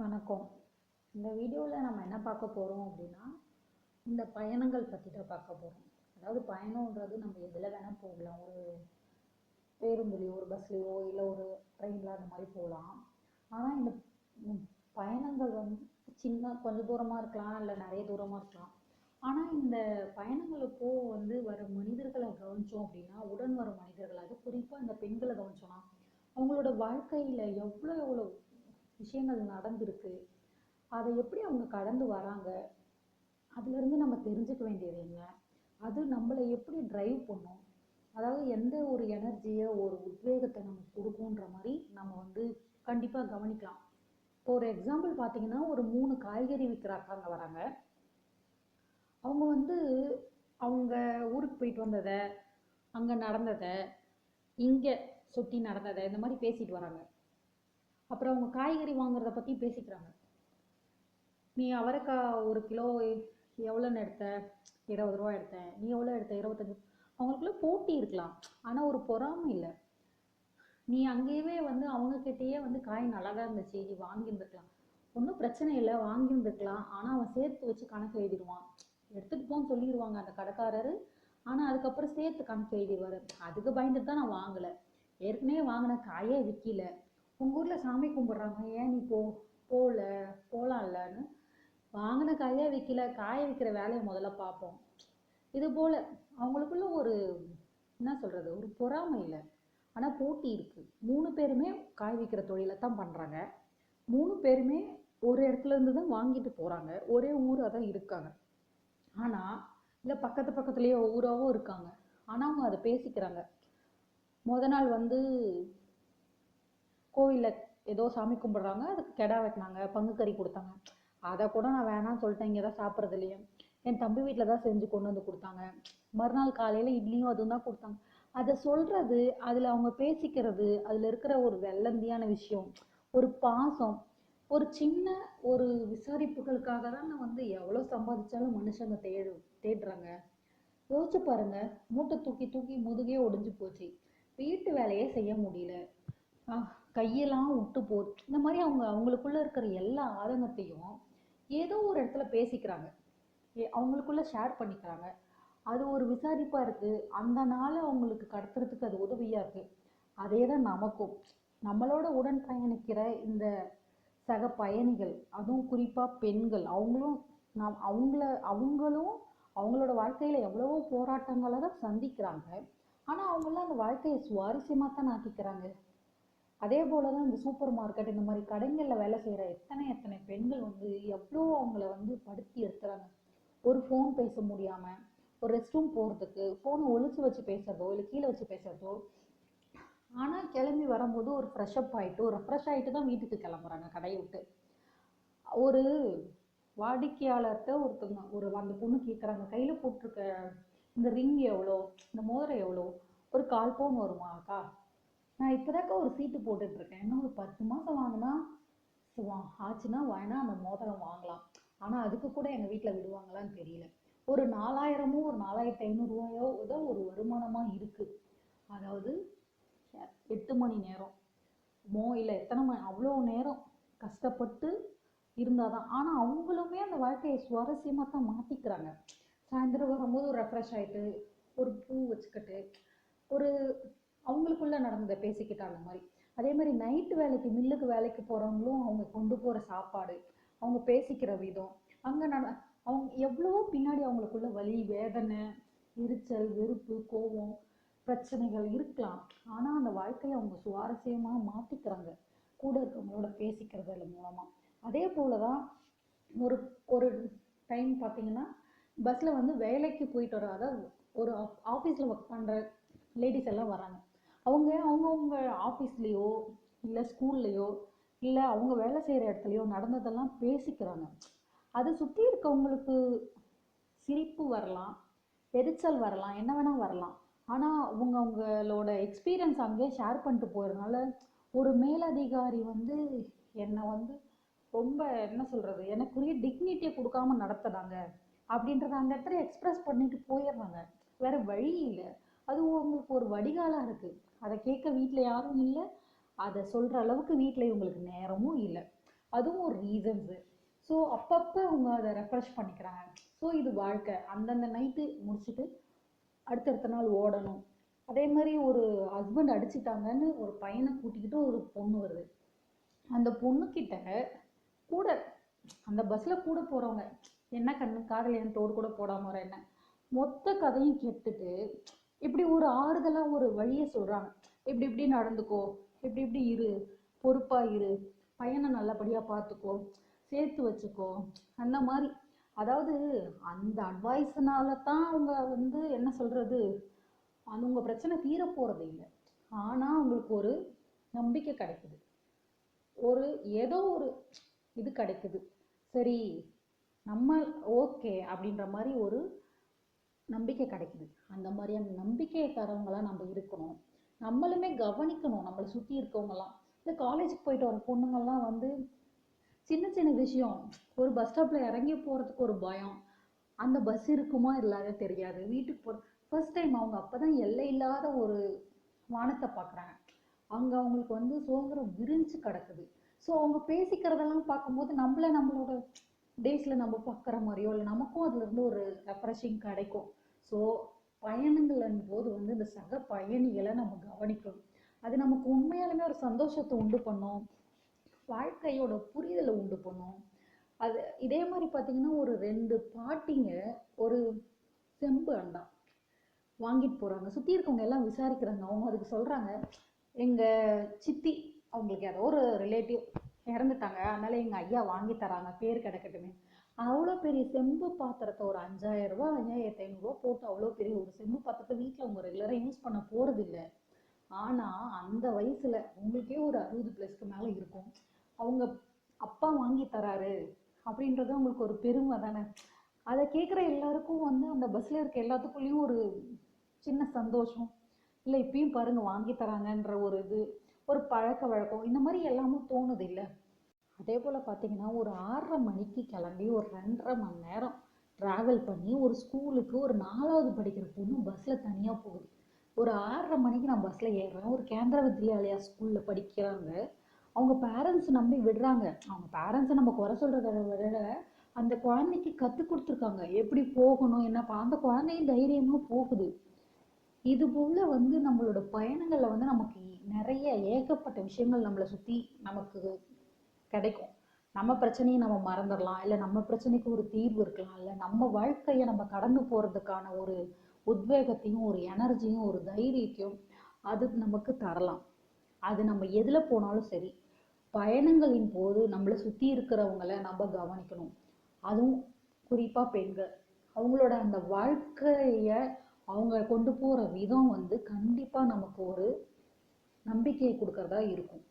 வணக்கம். இந்த வீடியோவில் நம்ம என்ன பார்க்க போகிறோம் அப்படின்னா இந்த பயணங்கள் பற்றி தான் பார்க்க போகிறோம் அதாவது பயணம்ன்றது நம்ம எதில் வேணால் போகலாம். ஒரு பேருந்துலேயோ ஒரு பஸ்லேயோ இல்லை ஒரு ட்ரெயினில் அந்த மாதிரி போகலாம். ஆனால் இந்த பயணங்கள் வந்து சின்ன கொஞ்சம் தூரமாக இருக்கலாம் இல்லை நிறைய தூரமாக இருக்கலாம். ஆனால் இந்த பயணங்களுக்கோ வந்து வர மனிதர்களை கவனித்தோம் அப்படின்னா உடன் வரும் மனிதர்கள் அது குறிப்பாக இந்த பெண்களை கவனிச்சோம்னா அவங்களோட வாழ்க்கையில் எவ்வளோ எவ்வளோ விஷயங்கள் நடந்திருக்கு. அதை எப்படி அவங்க கடந்து வராங்க? அதுலேருந்து நம்ம தெரிஞ்சுக்க வேண்டியது என்ன? அது நம்மளை எப்படி ட்ரைவ் பண்ணும்? அதாவது எந்த ஒரு எனர்ஜியை ஒரு உத்வேகத்தை நமக்கு கொடுக்குன்ற மாதிரி நம்ம வந்து கண்டிப்பாக கவனிக்கலாம். இப்போ ஒரு எக்ஸாம்பிள் பார்த்தீங்கன்னா ஒரு மூணு காய்கறி விற்கிற அக்காங்க வராங்க. அவங்க வந்து அவங்க ஊருக்கு போயிட்டு வந்ததை அங்கே நடந்ததை இங்கே சுற்றி நடந்ததை இந்த மாதிரி பேசிட்டு வராங்க. அப்புறம் அவங்க காய்கறி வாங்குறத பற்றி பேசிக்கிறாங்க. நீ அவரைக்காய் ஒரு கிலோ எவ்வளோன்னு எடுத்த? இருபது ரூபா எடுத்தேன். நீ எவ்வளோ எடுத்த? இருபத்தஞ்சு அவங்களுக்குள்ள போட்டி இருக்கலாம். ஆனால் ஒரு பொறாமை இல்லை. நீ அங்கேயே வந்து அவங்கக்கிட்டேயே வந்து காய் நல்லா தான் இருந்துச்சு. நீ வாங்கியிருந்துருக்கலாம். ஒன்றும் பிரச்சனை இல்லை. வாங்கியிருந்துருக்கலாம். ஆனால் அவன் சேர்த்து வச்சு கணக்கு எழுதிடுவான். எடுத்துகிட்டு போன்னு சொல்லிடுவாங்க அந்த கடைக்காரரு. ஆனால் அதுக்கப்புறம் சேர்த்து கணக்கு எழுதிடுவார். அதுக்கு பயந்துட்டு தான் நான் வாங்கலை. ஏற்கனவே வாங்கின காயே விற்கல உங்கள் ஊரில் சாமி கும்பிட்றாங்க. ஏன் நீ போ போகல போகலாம்லன்னு வாங்கின காயே விற்கல காய விற்கிற வேலையை முதல்ல பார்ப்போம். இது போல் அவங்களுக்குள்ள ஒரு என்ன சொல்கிறது ஒரு பொறாமை இல்லை. ஆனால் போட்டி இருக்குது மூணு பேருமே காய் விற்கிற தொழிலை தான் பண்ணுறாங்க மூணு பேருமே ஒரு இடத்துல இருந்து தான் வாங்கிட்டு போகிறாங்க ஒரே ஊராக தான் இருக்காங்க. ஆனால் இல்லை பக்கத்து பக்கத்துலேயோ ஊராகவும் இருக்காங்க. ஆனால் அவங்க அதை பேசிக்கிறாங்க. முத நாள் வந்து கோவிலில் ஏதோ சாமி கும்பிட்றாங்க அதுக்கு கெடா வெட்டினாங்க பங்கு கறி கொடுத்தாங்க. அதை கூட நான் வேணாம்னு சொல்லிட்டேன் இங்கே தான் சாப்பிட்றது இல்லையே. என் தம்பி வீட்டில் தான் செஞ்சு கொண்டு வந்து கொடுத்தாங்க. மறுநாள் காலையில் இட்லியும் அதுவும் தான் கொடுத்தாங்க. அதை சொல்கிறது அதில் அவங்க பேசிக்கிறது அதில் இருக்கிற ஒரு வெள்ளந்தியான விஷயம் ஒரு பாசம் ஒரு சின்ன ஒரு விசாரிப்புகளுக்காக தான் வந்து எவ்வளோ சம்பாதிச்சாலும் மனுஷங்க தேடு தேடுறாங்க. யோசிச்சு பாருங்க மூட்டை தூக்கி தூக்கி முதுகே ஒடிஞ்சு போச்சு. வீட்டு வேலையே செய்ய முடியல. ஆஹ் கையெல்லாம் விட்டு போகுது இந்த மாதிரி அவங்க அவங்களுக்குள்ள இருக்கிற எல்லா ஆதங்கத்தையும் ஏதோ ஒரு இடத்துல பேசிக்கிறாங்க. ஏ- அவங்களுக்குள்ள ஷேர் பண்ணிக்கிறாங்க. அது ஒரு விசாரிப்பாக இருக்குது அந்த நாளை அவங்களுக்கு கடத்துறதுக்கு அது உதவியாக இருக்குது அதே தான் நமக்கும். நம்மளோட உடன் பயணிக்கிற இந்த சக பயணிகள் அதுவும் குறிப்பாக பெண்கள் அவங்களும் நாம் அவங்கள அவங்களும் அவங்களோட வாழ்க்கையில் எவ்வளவோ போராட்டங்களை தான் சந்திக்கிறாங்க. ஆனால் அவங்களாம் அந்த வாழ்க்கையை சுவாரஸ்யமாக தான் ஆக்கிக்கிறாங்க. அதே போல் தான் இந்த சூப்பர் மார்க்கெட் இந்த மாதிரி கடைங்களில் வேலை செய்கிற எத்தனை எத்தனை பெண்கள் வந்து எவ்வளோ அவங்கள வந்து படுத்தி எடுத்துறாங்க. ஒரு ஃபோன் பேச முடியாமல் ஒரு ரெஸ்ட் ரூம் போகிறதுக்கு ஃபோனை ஒழிச்சு வச்சு பேசுறதோ இல்லை கீழே வச்சு பேசுறதோ ஆனால் கிளம்பி வரும்போது ஒரு ஃப்ரெஷ்அப் ஆகிட்டு ஒரு ஃப்ரெஷ் ஆகிட்டு தான் வீட்டுக்கு கிளம்புறாங்க கடையை விட்டு. ஒரு வாடிக்கையாளர்கிட்ட ஒருத்தவங்க ஒரு அந்த பொண்ணு கேட்குறாங்க கையில் போட்டிருக்க இந்த ரிங் எவ்வளோ இந்த மோதிரம் எவ்வளோ ஒரு கால் பவுன் வருமா அக்கா? நான் இப்போதாக்கா ஒரு சீட்டு போட்டுட்ருக்கேன் இன்னும் ஒரு பத்து மாதம் வாங்கினா வா- ஆச்சுன்னா வேணா அந்த மோதிரம் வாங்கலாம். ஆனால் அதுக்கு கூட எங்கள் வீட்டில் விடுவாங்களான்னு தெரியல. ஒரு நாலாயிரமோ ஒரு நாலாயிரத்தி ஐநூறுரூவாயோ தான் ஒரு வருமானமாக இருக்குது அதாவது எட்டு மணி நேரம். மோ இல்லை எத்தனை மணி அவ்வளோ நேரம் கஷ்டப்பட்டு இருந்தால் தான் ஆனால் அவங்களுமே அந்த வாழ்க்கையை சுவாரஸ்யமாக தான் மாற்றிக்கிறாங்க சாயந்தரம் வரும்போது ஒரு ரெஃப்ரெஷ் ஆகிட்டு ஒரு பூ வச்சுக்கிட்டு ஒரு அவங்களுக்குள்ள நடந்ததை பேசிக்கிட்டாங்க அந்த மாதிரி. அதே மாதிரி நைட்டு வேலைக்கு மில்லுக்கு வேலைக்கு போகிறவங்களும் அவங்க கொண்டு போகிற சாப்பாடு அவங்க பேசிக்கிற விதம் அங்கே நட அவங்க எவ்வளவோ பின்னாடி அவங்களுக்குள்ள வலி வேதனை எரிச்சல் வெறுப்பு கோபம் பிரச்சனைகள் இருக்கலாம். ஆனால் அந்த வாழ்க்கையை அவங்க சுவாரஸ்யமாக மாற்றிக்கிறாங்க கூட இருக்கவங்களோட பேசிக்கிறது மூலமாக அதே போல தான் ஒரு ஒரு டைம் பார்த்தீங்கன்னா பஸ்ஸில் வந்து வேலைக்கு போயிட்டு வர அதாவது ஒரு ஆஃபீஸில் ஒர்க் பண்ணுற லேடிஸ் எல்லாம் வராங்க. அவங்க அவங்கவுங்க ஆஃபீஸ்லேயோ இல்லை ஸ்கூல்லையோ இல்லை அவங்க வேலை செய்கிற இடத்துலையோ நடந்ததெல்லாம் பேசிக்கிறாங்க. அதை சுற்றி இருக்கவங்களுக்கு சிரிப்பு வரலாம் எரிச்சல் வரலாம் என்ன வேணால் வரலாம். ஆனால் அவங்க அவங்களோட எக்ஸ்பீரியன்ஸ் அங்கேயே ஷேர் பண்ணிட்டு போகிறதுனால ஒரு மேலதிகாரி வந்து என்னை வந்து ரொம்ப என்ன சொல்கிறது எனக்குரிய டிக்னிட்டியை கொடுக்காம நடத்துனாங்க. அப்படின்றத அந்த இடத்துல எக்ஸ்ப்ரெஸ் பண்ணிட்டு போயிடுறாங்க. வேறு வழி இல்லை. அது உங்களுக்கு ஒரு வடிகாலாக இருக்குது அதை கேட்க வீட்டில் யாரும் இல்லை. அதை சொல்கிற அளவுக்கு வீட்டில் இவங்களுக்கு நேரமும் இல்லை. அதுவும் ஒரு ரீசன்ஸு ஸோ அப்பப்போ அவங்க அதை ரெஃப்ரெஷ் பண்ணிக்கிறாங்க. ஸோ இது வாழ்க்கை. அந்தந்த நைட்டு முடிச்சுட்டு அடுத்தடுத்த நாள் ஓடணும். அதே மாதிரி ஒரு ஹஸ்பண்ட் அடிச்சிட்டாங்கன்னு ஒரு பையனை கூட்டிக்கிட்டு ஒரு பொண்ணு வருது. அந்த பொண்ணுக்கிட்ட கூட அந்த பஸ்ஸில் கூட போகிறவங்க என்ன கண்ணு? காதல் என் தோடு கூட போடாமல் வர என்ன? மொத்த கதையும் கேட்டுட்டு இப்படி ஒரு ஆறுதலாக ஒரு வழியை சொல்கிறாங்க இப்படி இப்படி நடந்துக்கோ இப்படி இப்படி இரு பொறுப்பாக இரு பையனை நல்லபடியாக பார்த்துக்கோ சேர்த்து வச்சுக்கோ அந்த மாதிரி. அதாவது அந்த அட்வைஸ்னால தான் அவங்க வந்து என்ன சொல்கிறது அது உங்கள் பிரச்சனை தீர போகிறது இல்லை. ஆனால் அவங்களுக்கு ஒரு நம்பிக்கை கிடைக்குது. ஒரு ஏதோ ஒரு இது கிடைக்குது. சரி நம்ம ஓகே அப்படின்ற மாதிரி ஒரு நம்பிக்கை கிடைக்குது. அந்த மாதிரியான நம்பிக்கையை தரவங்களாம் நம்ம இருக்கணும். நம்மளுமே கவனிக்கணும். நம்மளை சுற்றி இருக்கவங்கலாம். இந்த காலேஜுக்கு போயிட்டு வர பொண்ணுங்கள்லாம் வந்து சின்ன சின்ன விஷயம். ஒரு பஸ் ஸ்டாப்பில் இறங்கி போகிறதுக்கு ஒரு பயம். அந்த பஸ் இருக்குமா இல்லாத தெரியாது. வீட்டுக்கு போகிற ஃபர்ஸ்ட் டைம் அவங்க அப்போ தான் எல்லை இல்லாத ஒரு வானத்தை பார்க்குறாங்க. அங்கே அவங்களுக்கு வந்து சுதந்திரம் விரிஞ்சு கிடக்குது. ஸோ அவங்க பேசிக்கிறதெல்லாம் பார்க்கும்போது நம்மள நம்மளோட டேஸில் நம்ம பார்க்குற மாதிரியோ இல்லை நமக்கும் அதுலேருந்து ஒரு ரெஃப்ரெஷிங் கிடைக்கும். ஸோ பயணங்கள் போது வந்து இந்த சக பயணிகளை நம்ம கவனிக்கணும். அது நமக்கு உண்மையாலுமே ஒரு சந்தோஷத்தை உண்டு பண்ணும். வாழ்க்கையோட புரிதலை உண்டு பண்ணும். அது இதே மாதிரி பார்த்தீங்கன்னா ஒரு ரெண்டு பாட்டிங்க ஒரு செம்பு அண்டா வாங்கிட்டு போகிறாங்க சுற்றி இருக்கவங்க எல்லாம் விசாரிக்கிறாங்க. அவங்க அதுக்கு சொல்கிறாங்க எங்கள் சித்தி அவங்களுக்கு ஏதோ ஒரு ரிலேட்டிவ் இறந்துட்டாங்க. அதனால எங்கள் ஐயா வாங்கி தராங்க. பேர் கிடக்கட்டுமே. அவ்வளோ பெரிய செம்பு பாத்திரத்தை ஒரு அஞ்சாயிரம் ரூபா அஞ்சாயிரத்தி ஐநூறுரூவா போட்டு அவ்வளோ பெரிய ஒரு செம்பு பாத்திரத்தை வீட்டில் அவங்க ரெகுலராக யூஸ் பண்ண போகிறதில்ல ஆனால் அந்த வயசில் உங்களுக்கே ஒரு அறுபது ப்ளஸ்க்கு மேலே இருக்கும். அவங்க அப்பா வாங்கி தராரு அப்படின்றது அவங்களுக்கு ஒரு பெருமை தானே. அதை கேட்குற எல்லாருக்கும் வந்து அந்த பஸ்ஸில் இருக்க எல்லாத்துக்குள்ளேயும் ஒரு சின்ன சந்தோஷம். இல்லை இப்பயும் பாருங்க வாங்கி தராங்கன்ற ஒரு இது ஒரு பழக்க வழக்கம் இந்த மாதிரி எல்லாமும் தோணுது இல்லை? அதே போல் பார்த்தீங்கன்னா ஒரு ஆறரை மணிக்கு கிளம்பி ஒரு ரெண்டரை மணி நேரம் ட்ராவல் பண்ணி ஒரு ஸ்கூலுக்கு ஒரு நாலாவது படிக்கிற பொண்ணு பஸ்ஸில் தனியாக போகுது. ஒரு ஆறரை மணிக்கு நான் பஸ்ஸில் ஏறுறேன். ஒரு கேந்திர வித்யாலயா ஸ்கூலில் படிக்கிறாங்க. அவங்க பேரண்ட்ஸ் நம்பி விடுறாங்க. அவங்க பேரண்ட்ஸை நம்ம குறை சொல்கிறத விட அந்த குழந்தைக்கு கற்றுக் கொடுத்துருக்காங்க. எப்படி போகணும் என்னப்பா அந்த குழந்தையும் தைரியமாக போகுது. இது போல் வந்து நம்மளோட பயணங்களில் வந்து நமக்கு நிறைய ஏகப்பட்ட விஷயங்கள் நம்மளை சுற்றி நமக்கு கிடைக்கும். நம்ம பிரச்சனையை நம்ம மறந்துடலாம். இல்லை நம்ம பிரச்சனைக்கு ஒரு தீர்வு இருக்கலாம். இல்லை நம்ம வாழ்க்கையை நம்ம கடந்து போகிறதுக்கான ஒரு உத்வேகத்தையும் ஒரு எனர்ஜியும் ஒரு தைரியத்தையும் அது நமக்கு தரலாம். அது நம்ம எதில் போனாலும் சரி பயணங்களின் போது நம்மளை சுற்றி இருக்கிறவங்கள நம்ம கவனிக்கணும். அதுவும் குறிப்பாக பெண்கள். அவங்களோட அந்த வாழ்க்கையை அவங்க கொண்டு போகிற விதம் வந்து கண்டிப்பாக நமக்கு ஒரு நம்பிக்கையை கொடுக்கறதா இருக்கும்.